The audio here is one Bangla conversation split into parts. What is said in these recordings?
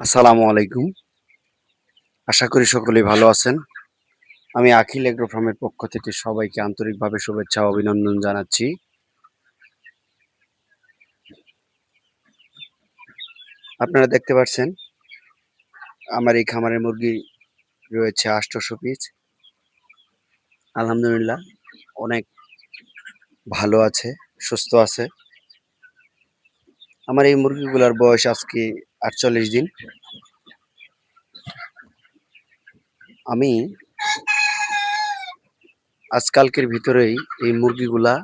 আসসালামু আলাইকুম। আশা করি সকলেই ভালো আছেন। আমি আখিল এগ্রো ফার্মের পক্ষ থেকে সবাইকে আন্তরিকভাবে শুভেচ্ছা ও অভিনন্দন জানাচ্ছি। আপনারা দেখতে পাচ্ছেন, আমার এই খামারের মুরগি রয়েছে আষ্টশো পিস। আলহামদুলিল্লাহ, অনেক ভালো আছে, সুস্থ আছে। আমার এই মুরগিগুলোর বয়স আজকে আটচল্লিশ দিন। আমি আজকালকের ভিতরেই এই মুরগিগুলা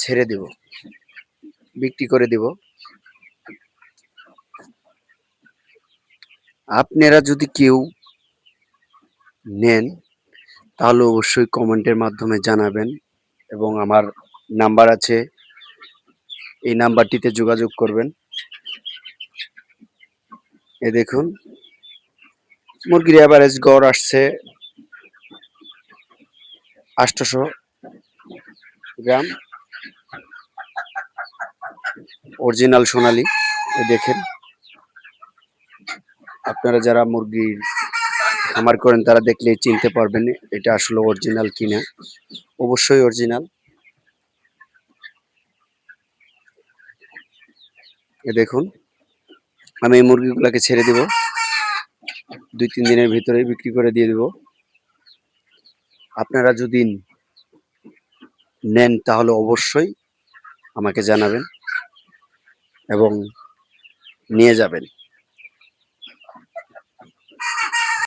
ছেড়ে দেব, বিক্রি করে দেব। আপনারা যদি কেউ নেন, তাহলে অবশ্যই কমেন্টের মাধ্যমে জানাবেন এবং আমার নাম্বার আছে, এই নাম্বারটিতে যোগাযোগ করবেন। এ দেখুন, মুরগির অ্যাভারেজ গড় আসছে আটশোশো গ্রাম। অরিজিনাল সোনালি এ দেখেন। আপনারা যারা মুরগির খামার করেন, তারা দেখলে চিনতে পারবেন এটা আসলে অরিজিনাল কিনা। অবশ্যই অরিজিনাল। এ দেখুন আমি এই মুরগিগুলোকে ছেড়ে দিব। দুই, তিন দিনের ভিতরে বিক্রি করে দিয়ে দেব। আপনারা যদি নেন তাহলে অবশ্যই আমাকে জানাবেন এবং নিয়ে যাবেন।